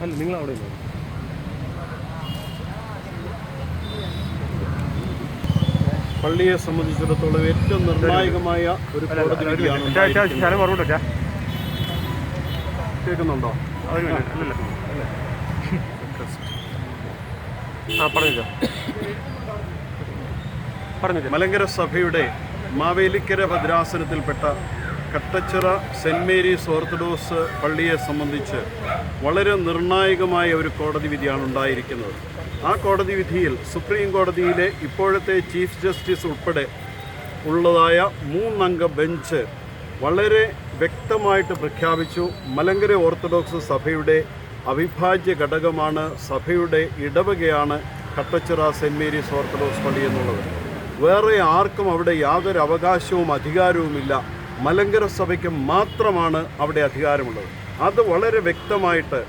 അല്ല നിങ്ങൾ അവിടെ ഇല്ല? പള്ളിയെ സംബന്ധിച്ചിടത്തോളം ഏറ്റവും നിർണായകമായ ഒരു കോടതി വിധിയാണ് കേൾക്കുന്നുണ്ടോ? പറഞ്ഞില്ല മലങ്കര സഭയുടെ മാവേലിക്കര ഭദ്രാസനത്തിൽപ്പെട്ട കട്ടച്ചിറ സെന്റ് മേരീസ് ഓർത്തഡോക്സ് പള്ളിയെ സംബന്ധിച്ച് വളരെ നിർണായകമായ ഒരു കോടതി വിധിയാണ് ഉണ്ടായിരിക്കുന്നത്. ആ കോടതി വിധിയിൽ സുപ്രീം കോടതിയിലെ ഇപ്പോഴത്തെ ചീഫ് ജസ്റ്റിസ് ഉൾപ്പെടെ ഉള്ളതായ മൂന്നംഗ ബെഞ്ച് വളരെ വ്യക്തമായിട്ട് പ്രഖ്യാപിച്ചു. മലങ്കര ഓർത്തഡോക്സ് സഭയുടെ അവിഭാജ്യ ഘടകമാണ് സഭയുടെ ഇടവകയാണ് കട്ടച്ചിറ സെന്റ് മേരീസ് ഓർത്തഡോക്സ് പള്ളി എന്നുള്ളത്. വേറെ ആർക്കും അവിടെ യാതൊരു അവകാശവും അധികാരവുമില്ല. മലങ്കര സഭയ്ക്ക് മാത്രമാണ് അവിടെ അധികാരമുള്ളത്. അത് വളരെ വ്യക്തമായിട്ട്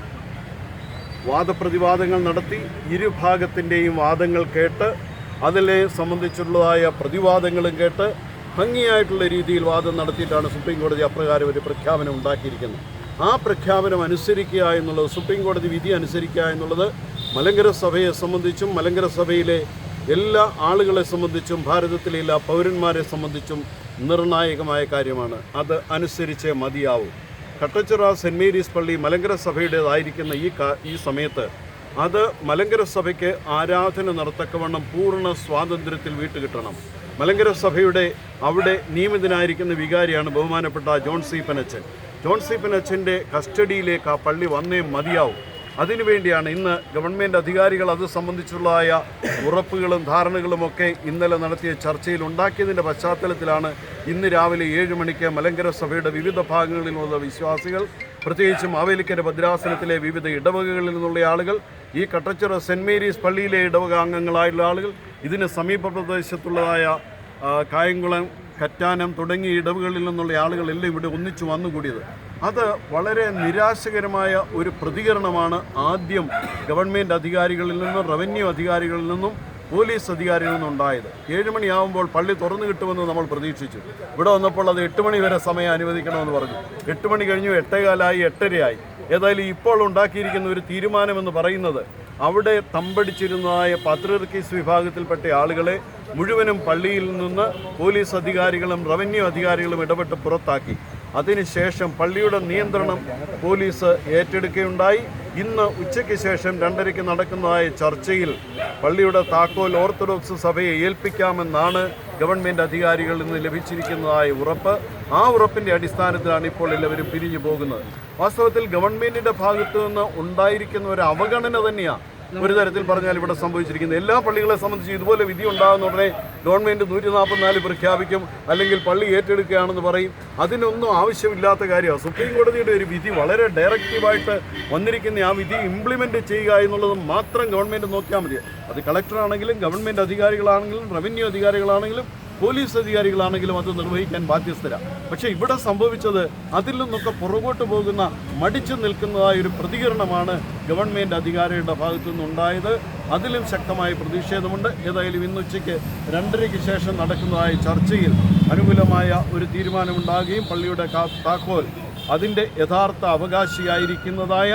വാദപ്രതിവാദങ്ങൾ നടത്തി ഇരുഭാഗത്തിന്റെയും വാദങ്ങൾ കേട്ട് അതിനെ സംബന്ധിച്ചുള്ളതായ പ്രതിവാദങ്ങളും കേട്ട് ഭംഗിയായിട്ടുള്ള രീതിയിൽ വാദം നടത്തിയിട്ടാണ് സുപ്രീം കോടതി അപ്രകാരം ഒരു പ്രഖ്യാപനം ഉണ്ടാക്കിയിരിക്കുന്നത്. ആ പ്രഖ്യാപനം അനുസരിക്കുക എന്നുള്ളത് സുപ്രീം കോടതി വിധി അനുസരിക്കുക എന്നുള്ളത് മലങ്കര സഭയെ സംബന്ധിച്ചും മലങ്കര സഭയിലെ എല്ലാ ആളുകളെ സംബന്ധിച്ചും ഭാരതത്തിലെ എല്ലാ പൗരന്മാരെ സംബന്ധിച്ചും നിർണായകമായ കാര്യമാണ്. അത് അനുസരിച്ച് മതിയാവൂ. കട്ടച്ചിറ സെന്റ് മേരീസ് പള്ളി മലങ്കര സഭയുടേതായിരിക്കുന്ന ഈ ഈ സമയത്ത് അത് മലങ്കര സഭയ്ക്ക് ആരാധന നടത്തക്കവണ്ണം പൂർണ സ്വാതന്ത്ര്യത്തിൽ വീട്ടുകിട്ടണം. മലങ്കര സഭയുടെ അവിടെ നിയമിതനായിരിക്കുന്ന വികാരിയാണ് ബഹുമാനപ്പെട്ട ജോൺ സി ജോൺ സി കസ്റ്റഡിയിലേക്ക് ആ പള്ളി വന്നേ മതിയാവും. അതിനുവേണ്ടിയാണ് ഇന്ന് ഗവൺമെന്റ് അധികാരികൾ അത് സംബന്ധിച്ചുള്ളതായ ഉറപ്പുകളും ധാരണകളുമൊക്കെ ഇന്നലെ നടത്തിയ ചർച്ചയിൽ ഉണ്ടാക്കിയതിന്റെ പശ്ചാത്തലത്തിലാണ് ഇന്ന് രാവിലെ ഏഴ് മണിക്ക് മലങ്കര സഭയുടെ വിവിധ ഭാഗങ്ങളിലുള്ള വിശ്വാസികൾ പ്രത്യേകിച്ചും മാവേലിക്കര ഭദ്രാസനത്തിലെ വിവിധ ഇടവകകളിൽ നിന്നുള്ള ആളുകൾ ഈ കട്ടച്ചിറ സെന്റ് മേരീസ് പള്ളിയിലെ ഇടവക അംഗങ്ങളായുള്ള ആളുകൾ ഇതിന് സമീപ പ്രദേശത്തുള്ളതായ കായംകുളം കറ്റാനം തുടങ്ങിയ ഇടവുകളിൽ നിന്നുള്ള ആളുകളെല്ലാം ഇവിടെ ഒന്നിച്ചു വന്നുകൂടിയത്. അത് വളരെ നിരാശകരമായ ഒരു പ്രതികരണമാണ് ആദ്യം ഗവൺമെന്റ് അധികാരികളിൽ നിന്നും റവന്യൂ അധികാരികളിൽ നിന്നും പോലീസ് അധികാരികളിൽ നിന്നും ഉണ്ടായത്. ഏഴ് മണിയാവുമ്പോൾ പള്ളി തുറന്നു കിട്ടുമെന്ന് നമ്മൾ പ്രതീക്ഷിച്ചു. ഇവിടെ വന്നപ്പോൾ അത് എട്ട് മണി വരെ സമയം അനുവദിക്കണമെന്ന് പറഞ്ഞു. എട്ട് മണി കഴിഞ്ഞു എട്ടേകാലായി എട്ടരയായി. ഏതായാലും ഇപ്പോൾ ഉണ്ടാക്കിയിരിക്കുന്ന ഒരു തീരുമാനമെന്ന് പറയുന്നത് അവിടെ തമ്പടിച്ചിരുന്നതായ പത്രർക്കീസ് വിഭാഗത്തിൽപ്പെട്ട ആളുകളെ മുഴുവനും പള്ളിയിൽ നിന്ന് പോലീസ് അധികാരികളും റവന്യൂ അധികാരികളും ഇടപെട്ട് പുറത്താക്കി. അതിനുശേഷം പള്ളിയുടെ നിയന്ത്രണം പോലീസ് ഏറ്റെടുക്കുകയുണ്ടായി. ഇന്ന് ഉച്ചയ്ക്ക് ശേഷം രണ്ടരയ്ക്ക് നടക്കുന്നതായ ചർച്ചയിൽ പള്ളിയുടെ താക്കോൽ ഓർത്തഡോക്സ് സഭയെ ഏൽപ്പിക്കാമെന്നാണ് ഗവൺമെന്റ് അധികാരികളിൽ നിന്ന് ലഭിച്ചിരിക്കുന്നതായ ഉറപ്പ്. ആ ഉറപ്പിന്റെ അടിസ്ഥാനത്തിലാണ് ഇപ്പോൾ എല്ലാവരും പിരിഞ്ഞു പോകുന്നത്. വാസ്തവത്തിൽ ഗവൺമെന്റിന്റെ ഭാഗത്തു നിന്ന് ഉണ്ടായിരിക്കുന്ന ഒരു അവഗണന തന്നെയാണ് ഒരു തരത്തിൽ പറഞ്ഞാൽ ഇവിടെ സംഭവിച്ചിരിക്കുന്നത് എല്ലാ പള്ളികളെ സംബന്ധിച്ച് ഇതുപോലെ വിധി ഉണ്ടാകുന്ന ഉടനെ ഗവൺമെന്റ് നൂറ്റി നാൽപ്പത്തിനാല് പ്രഖ്യാപിക്കും അല്ലെങ്കിൽ പള്ളി ഏറ്റെടുക്കുകയാണെന്ന് പറയും. അതിനൊന്നും ആവശ്യമില്ലാത്ത കാര്യമാണ്. സുപ്രീം കോടതിയുടെ ഒരു വിധി വളരെ ഡയറക്റ്റീവായിട്ട് വന്നിരിക്കുന്ന ആ വിധി ഇംപ്ലിമെന്റ് ചെയ്യുക എന്നുള്ളത് മാത്രം ഗവൺമെന്റ് നോക്കിയാൽ മതി. അത് കളക്ടറാണെങ്കിലും ഗവൺമെന്റ് അധികാരികളാണെങ്കിലും റവന്യൂ അധികാരികളാണെങ്കിലും പോലീസ് അധികാരികളാണെങ്കിലും അത് നിർവഹിക്കാൻ ബാധ്യസ്ഥരാണ് പക്ഷേ ഇവിടെ സംഭവിച്ചത് അതിൽ നിന്നൊക്കെ പുറകോട്ട് പോകുന്ന മടിച്ചു നിൽക്കുന്നതായ ഒരു പ്രതികരണമാണ് ഗവൺമെന്റ് അധികാരികളുടെ ഭാഗത്തു നിന്നുണ്ടായത്. അതിലും ശക്തമായ പ്രതിഷേധമുണ്ട്. ഏതായാലും ഇന്ന് ഉച്ചയ്ക്ക് രണ്ടരയ്ക്ക് ശേഷം നടക്കുന്നതായ ചർച്ചയിൽ അനുകൂലമായ ഒരു തീരുമാനമുണ്ടാകുകയും പള്ളിയുടെ താക്കോൽ അതിന്റെ യഥാർത്ഥ അവകാശിയായിരിക്കുന്നതായ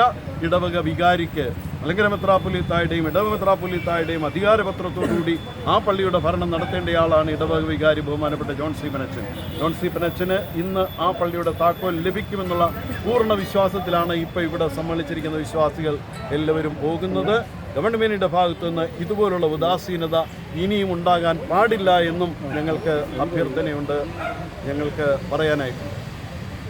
ഇടവക വികാരിക്ക് മലങ്കര മെത്രാപ്പൊലിത്തായുടെയും ഇടവ മെത്രാപുലിത്തായുടെയും അധികാരപത്രത്തോടുകൂടി ആ പള്ളിയുടെ ഭരണം നടത്തേണ്ടയാളാണ് ഇടവക വികാരി ബഹുമാനപ്പെട്ട John C Panachan. John C പനച്ചന് ഇന്ന് ആ പള്ളിയുടെ താക്കോൽ ലഭിക്കുമെന്നുള്ള പൂർണ വിശ്വാസത്തിലാണ് ഇപ്പോൾ ഇവിടെ സമ്മേളിച്ചിരിക്കുന്ന വിശ്വാസികൾ എല്ലാവരും പോകുന്നത്. ഗവൺമെന്റിന്റെ ഭാഗത്തു നിന്ന് ഇതുപോലുള്ള ഉദാസീനത ഇനിയും ഉണ്ടാകാൻ പാടില്ല എന്നും ഞങ്ങൾക്ക് അഭ്യർത്ഥനയുണ്ട്. ഞങ്ങൾക്ക് പറയാനായിട്ട്